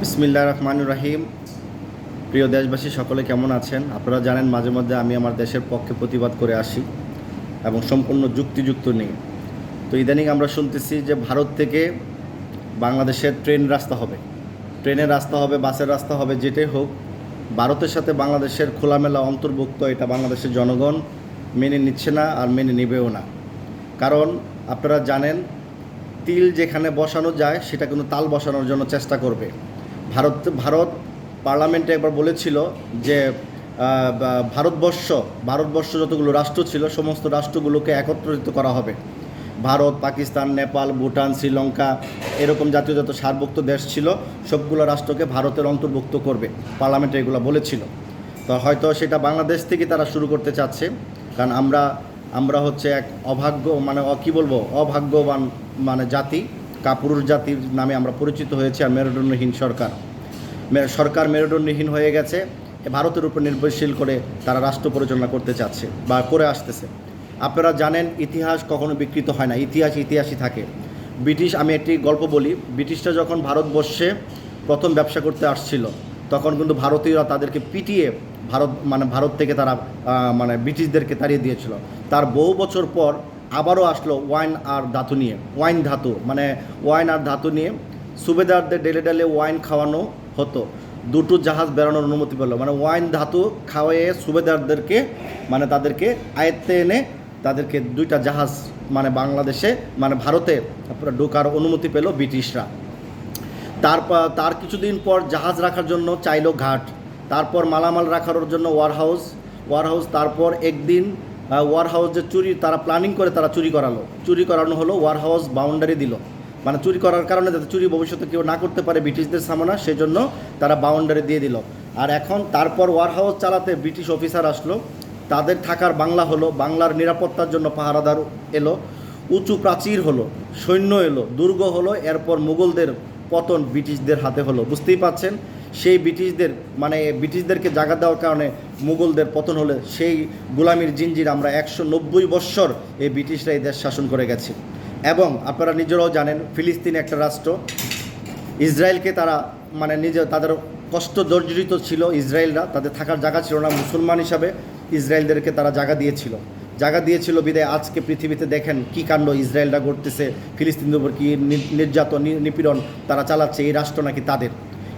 বিসমিল্লা রহমানুর রাহিম। প্রিয় দেশবাসী, সকলে কেমন আছেন? আপনারা জানেন, মাঝে মধ্যে আমি আমার দেশের পক্ষে প্রতিবাদ করে আসি এবং সম্পূর্ণ যুক্তিযুক্ত নেই তো ইদানিং আমরা শুনতেছি যে ভারত থেকে বাংলাদেশের ট্রেন রাস্তা হবে। ট্রেনের রাস্তা হবে, বাসের রাস্তা হবে, যেটাই হোক, ভারতের সাথে বাংলাদেশের খোলামেলা অন্তর্ভুক্ত এটা বাংলাদেশের জনগণ মেনে নিচ্ছে না আর মেনে নেবেও না। কারণ আপনারা জানেন, তিল যেখানে বসানো যায়, সেটা কিন্তু তাল বসানোর জন্য চেষ্টা করবে। ভারত ভারত পার্লামেন্টে একবার বলেছিল যে ভারতবর্ষ ভারতবর্ষ যতগুলো রাষ্ট্র ছিল, সমস্ত রাষ্ট্রগুলোকে একত্রিত করা হবে। ভারত, পাকিস্তান, নেপাল, ভুটান, শ্রীলঙ্কা এরকম জাতীয় যত সারভুক্ত দেশ ছিল, সবগুলো রাষ্ট্রকে ভারতের অন্তর্ভুক্ত করবে, পার্লামেন্টে এগুলো বলেছিল। তো হয়তো সেটা বাংলাদেশ থেকে তারা শুরু করতে চাচ্ছে, কারণ আমরা আমরা হচ্ছে এক অভাগ্য মানে কী বলব, অভাগ্যবান মানে জাতি, কাপুরুষ জাতির নামে আমরা পরিচিত হয়েছি আর মেরুদণ্ডহীন সরকার। সরকার মেরুদণ্ডহীন হয়ে গেছে। ভারতের উপর নির্ভরশীল করে তারা রাষ্ট্র পরিচালনা করতে চাচ্ছে বা করে আসতেছে। আপনারা জানেন, ইতিহাস কখনো বিকৃত হয় না। ইতিহাস ইতিহাসই থাকে। ব্রিটিশ, আমি একটি গল্প বলি, ব্রিটিশরা যখন ভারতবর্ষে প্রথম ব্যবসা করতে আসছিল, তখন কিন্তু ভারতীয়রা তাদেরকে পিটিয়ে ভারত মানে ভারত থেকে তারা মানে ব্রিটিশদেরকে তাড়িয়ে দিয়েছিল। তার বহু বছর পর আবারও আসলো ওয়াইন আর ধাতু নিয়ে। ওয়াইন ধাতু মানে ওয়াইন আর ধাতু নিয়ে। সুবেদারদের ডেলে ডেলে ওয়াইন খাওয়ানো হতো। দুটো জাহাজ বেরোনোর অনুমতি পেল। মানে ওয়াইন ধাতু খাওয়াইয়ে সুবেদারদেরকে মানে তাদেরকে আয়ত্তে এনে তাদেরকে দুইটা জাহাজ মানে বাংলাদেশে মানে ভারতে ঢোকার অনুমতি পেল ব্রিটিশরা। তারপর, তার কিছুদিন পর জাহাজ রাখার জন্য চাইলো ঘাট। তারপর মালামাল রাখার জন্য ওয়ার হাউস ওয়ার হাউস তারপর একদিন ওয়ার হাউস যে চুরি, তারা প্ল্যানিং করে তারা চুরি করালো। চুরি করানো হলো ওয়ার হাউস বাউন্ডারি দিল। মানে চুরি করার কারণে যাতে চুরি ভবিষ্যতে কেউ না করতে পারে ব্রিটিশদের সামনা, সেজন্য তারা বাউন্ডারি দিয়ে দিল। আর এখন তারপর ওয়ার হাউস চালাতে ব্রিটিশ অফিসার আসলো। তাদের থাকার বাংলা হলো, বাংলার নিরাপত্তার জন্য পাহারাদার এলো, উঁচু প্রাচীর হলো, সৈন্য এলো, দুর্গ হলো, এরপর মুঘলদের পতন ব্রিটিশদের হাতে হলো। বুঝতেই পাচ্ছেন, সেই ব্রিটিশদের মানে ব্রিটিশদেরকে জাগা দেওয়ার কারণে মুঘলদের পতন হলে সেই গুলামির জিঞ্জির আমরা একশো নব্বই বৎসর এই ব্রিটিশরা এই দেশ শাসন করে গেছে। এবং আপনারা নিজেরাও জানেন, ফিলিস্তিন একটা রাষ্ট্র। ইসরায়েলকে তারা মানে নিজে, তাদের কষ্ট জর্জরিত ছিল ইসরায়েলরা, তাদের থাকার জায়গা ছিল না, মুসলমান হিসাবে ইসরায়েলদেরকে তারা জায়গা দিয়েছিল। জায়গা দিয়েছিল বিদায়, আজকে পৃথিবীতে দেখেন কি কাণ্ড ইসরায়েলরা করতেছে ফিলিস্তিনদের উপর কি নির্যাতন নিপীড়ন তারা চালাচ্ছে, এই রাষ্ট্র নাকি তাদের?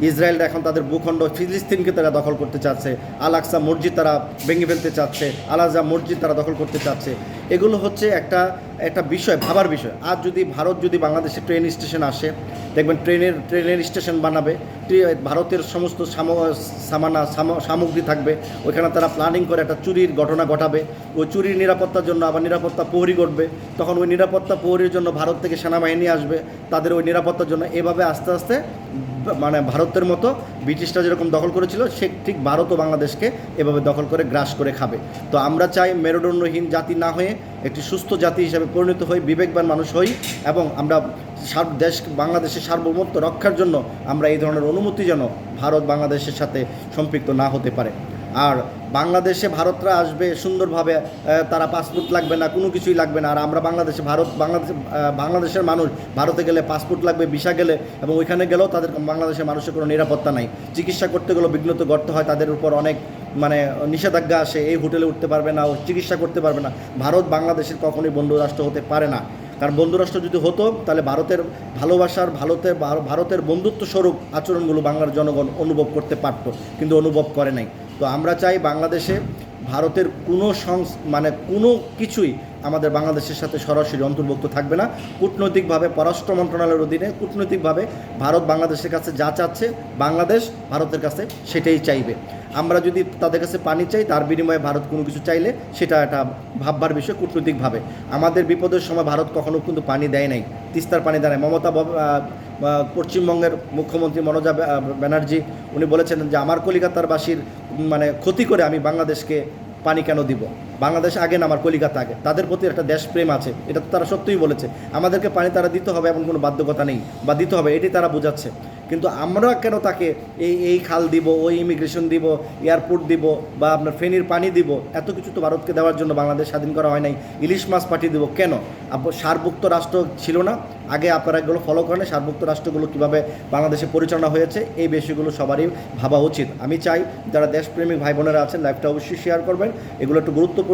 ইসরায়েলরা এখন তাদের ভূখণ্ড, ফিলিস্তিনকে তারা দখল করতে চাচ্ছে আল আকসা মসজিদ তারা ভেঙে ফেলতে চাচ্ছে আলাজা মসজিদ তারা দখল করতে চাচ্ছে। এগুলো হচ্ছে একটা একটা বিষয়, ভাবার বিষয়। আর যদি ভারত যদি বাংলাদেশে ট্রেন স্টেশন আসে, দেখবেন ট্রেনের ট্রেনের স্টেশন বানাবে ভারতের সমস্ত সাম- সামানা সামগ্রী থাকবে, ওইখানে তারা প্ল্যানিং করে একটা চুরির ঘটনা ঘটাবে, ওই চুরির নিরাপত্তার জন্য আবার নিরাপত্তা প্রহরী ঘটবে তখন ওই নিরাপত্তা প্রহরীর জন্য ভারত থেকে সেনাবাহিনী আসবে, তাদের ওই নিরাপত্তার জন্য এভাবে আস্তে আস্তে মানে ভারতের মতো ব্রিটিশরা যেরকম দখল করেছিল, সে ঠিক ভারত ও বাংলাদেশকে এভাবে দখল করে গ্রাস করে খাবে। তো আমরা চাই মেরুদণ্ডহীন জাতি না হয়ে একটি সুস্থ জাতি হিসাবে পরিণত হই, বিবেকবান মানুষ হই এবং আমরা সার- দেশ বাংলাদেশের সার্বভৌমত্ব রক্ষার জন্য আমরা এই ধরনের অনুমতি যেন ভারত বাংলাদেশের সাথে সম্পৃক্ত না হতে পারে। আর বাংলাদেশে ভারতরা আসবে সুন্দরভাবে তারা পাসপোর্ট লাগবে না, কোনো কিছুই লাগবে না। আর আমরা বাংলাদেশে ভারত, বাংলাদেশ বাংলাদেশের মানুষ, ভারতে গেলে পাসপোর্ট লাগবে, ভিসা গেলে এবং ওইখানে গেলেও তাদের বাংলাদেশের মানুষের কোনো নিরাপত্তা নাই। চিকিৎসা করতে গেলেও বিঘ্নত করতে হয়, তাদের উপর অনেক মানে নিষেধাজ্ঞা আসে, এই হোটেলে উঠতে পারবে না, ও চিকিৎসা করতে পারবে না। ভারত বাংলাদেশের কখনোই বন্ধুরাষ্ট্র হতে পারে না। কারণ বন্ধুরাষ্ট্র যদি হতো, তাহলে ভারতের ভালোবাসার ভারতের ভারতের বন্ধুত্ব স্বরূপ আচরণগুলো বাংলার জনগণ অনুভব করতে পারত, কিন্তু অনুভব করে নাই। তো আমরা চাই বাংলাদেশে ভারতের কোনো সংস মানে কোনো কিছুই আমাদের বাংলাদেশের সাথে সরাসরি অন্তর্ভুক্ত থাকবে না। কূটনৈতিকভাবে পররাষ্ট্র মন্ত্রণালয়ের অধীনে কূটনৈতিকভাবে ভারত বাংলাদেশের কাছে যা চাচ্ছে বাংলাদেশ ভারতের কাছে সেটাই চাইবে। আমরা যদি তাদের কাছে পানি চাই তার বিনিময়ে ভারত কোনো কিছু চাইলে সেটা একটা ভাববার বিষয় কূটনৈতিকভাবে। আমাদের বিপদের সময় ভারত কখনো কিন্তু পানি দেয় নাই তিস্তার পানি দেয় নাই। মমতা পশ্চিমবঙ্গের মুখ্যমন্ত্রী মনোজা ব্যানার্জি উনি বলেছেন যে আমার কলিকাতারবাসীর উম, মানে ক্ষতি করে আমি বাংলাদেশকে পানি কেন দিব? বাংলাদেশ আগে না, আমার কলিকাতা আগে। তাদের প্রতি একটা দেশপ্রেম আছে, এটা তো তারা সত্যিই বলেছে। আমাদেরকে পানি তারা দিতে হবে এমন কোনো বাধ্যকতা নেই, বা দিতে হবে এটি তারা বোঝাচ্ছে। কিন্তু আমরা কেন তাকে এই এই খাল দিব, ওই ইমিগ্রেশন দিব এয়ারপোর্ট দিব, বা আপনার ফেনীর পানি দিব? এত কিছু তো ভারতকে দেওয়ার জন্য বাংলাদেশ স্বাধীন করা হয় নাই। ইলিশ মাছ পাঠিয়ে দিব কেন? সারভুক্ত রাষ্ট্র ছিল না। আগে আপনারা এগুলো ফলো করেন, সারভুক্ত রাষ্ট্রগুলো কীভাবে বাংলাদেশে পরিচালনা হয়েছে, এই বিষয়গুলো সবারই ভাবা উচিত। আমি চাই যারা দেশপ্রেমিক ভাই বোনেরা আছেন, লাইফটা অবশ্যই শেয়ার করবেন। এগুলো একটু গুরুত্বপূর্ণ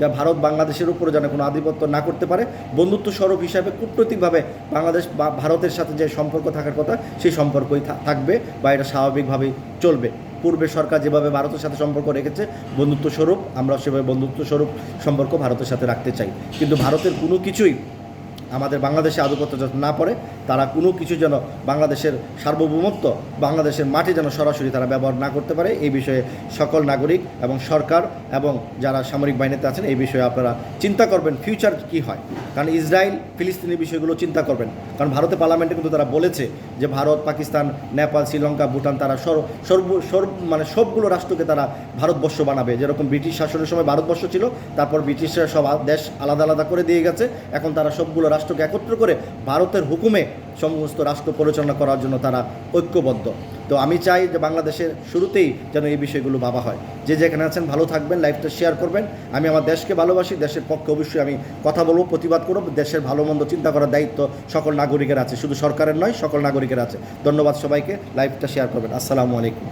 যা ভারত বাংলাদেশের উপরে যেন কোনো আধিপত্য না করতে পারে। বন্ধুত্ব স্বরূপ হিসাবে কূটনৈতিকভাবে বাংলাদেশ বা ভারতের সাথে যে সম্পর্ক থাকার কথা, সেই সম্পর্কই থাকবে বা এটা স্বাভাবিকভাবেই চলবে। পূর্বে সরকার যেভাবে ভারতের সাথে সম্পর্ক রেখেছে, বন্ধুত্ব স্বরূপ, আমরা সেভাবে বন্ধুত্ব স্বরূপ সম্পর্ক ভারতের সাথে রাখতে চাই। কিন্তু ভারতের কোনো কিছুই আমাদের বাংলাদেশে আধিপত্য যাতে না পড়ে, তারা কোনো কিছু যেন বাংলাদেশের সার্বভৌমত্ব, বাংলাদেশের মাটি যেন সরাসরি তারা ব্যবহার না করতে পারে, এই বিষয়ে সকল নাগরিক এবং সরকার এবং যারা সামরিক বাহিনীতে আছেন, এই বিষয়ে আপনারা চিন্তা করবেন ফিউচার কি হয়। কারণ ইসরায়েল, ফিলিস্তিনি বিষয়গুলো চিন্তা করবেন। কারণ ভারতের পার্লামেন্টে কিন্তু তারা বলেছে যে ভারত, পাকিস্তান, নেপাল, শ্রীলঙ্কা, ভুটান, তারা সর্ব সর্ব মানে সবগুলো রাষ্ট্রকে তারা ভারতবর্ষ বানাবে। যেরকম ব্রিটিশ শাসনের সময় ভারতবর্ষ ছিল, তারপর ব্রিটিশরা সব দেশ আলাদা আলাদা করে দিয়ে গেছে, এখন তারা সবগুলো রাষ্ট্রকে একত্র করে ভারতের হুকুমে সমস্ত রাষ্ট্র পরিচালনা করার জন্য তারা ঐক্যবদ্ধ। তো আমি চাই যে বাংলাদেশের শুরুতেই যেন এই বিষয়গুলো ভাবা হয়। যে যেখানে আছেন ভালো থাকবেন, লাইফটা শেয়ার করবেন। আমি আমার দেশকে ভালোবাসি, দেশের পক্ষে অবশ্যই আমি কথা বলব, প্রতিবাদ করব। দেশের ভালো মন্দ চিন্তা করার দায়িত্ব সকল নাগরিকের আছে। শুধু সরকারের নয়, সকল নাগরিকের আছে। ধন্যবাদ সবাইকে। লাইফটা শেয়ার করবেন। আসসালামু আলাইকুম।